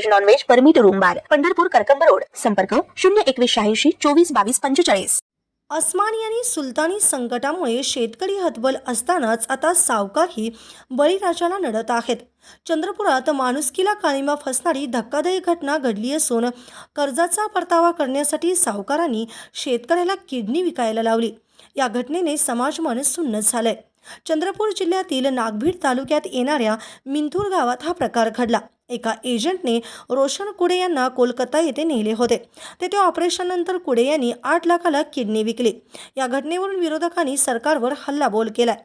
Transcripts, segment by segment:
veg non veg permit room bar Pandharpur Karkamb road. संपर्क शून्य एकवीस शहाऐंशी चोवीस बावीस पंचेचाळीस. अस्मानी आणि सुलतानी संकटामुळे शेतकरी हतबल असतानाच आता सावकारही बळीराजाला नडत आहेत. चंद्रपुरात माणुसकीला काळीमा फसणारी धक्कादायक घटना घडली असून कर्जाचा परतावा करण्यासाठी सावकारांनी शेतकऱ्याला किडनी विकायला लावली. या घटनेने समाजमन सुन्न झालंय. चंद्रपूर जिल्ह्यातील नागभीड तालुक्यात येणाऱ्या मिंथूर गावात हा प्रकार घडला. एका एजंटने रोशन कुडे यांना कोलकाता येथे नेले होते. तेथे ऑपरेशननंतर कुडे यांनी आठ लाखाला किडनी विकली. या घटनेवरून विरोधकांनी सरकारवर हल्लाबोल केलाय.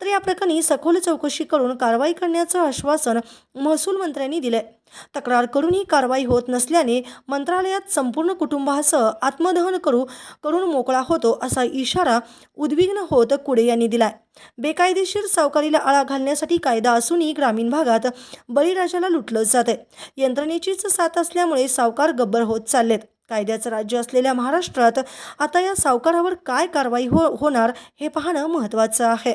तर या प्रकरणी सखोल चौकशी करून कारवाई करण्याचं आश्वासन महसूल मंत्र्यांनी दिलंय. तक्रार करूनही कारवाई होत नसल्याने मंत्रालयात संपूर्ण कुटुंबासह आत्मदहन करू करून मोकळा होतो असा इशारा उद्विग्न होत कुडे यांनी दिलाय. बेकायदेशीर सावकारीला आळा घालण्यासाठी कायदा असूनही ग्रामीण भागात बळीराजाला लुटलं जाते यंत्रणेचीच साथ असल्यामुळे सावकार गब्बर होत चाललेत. कायद्याचं राज्य असलेल्या महाराष्ट्रात आता या सावकारावर काय कारवाई हो होणार हे पाहणं महत्त्वाचं आहे.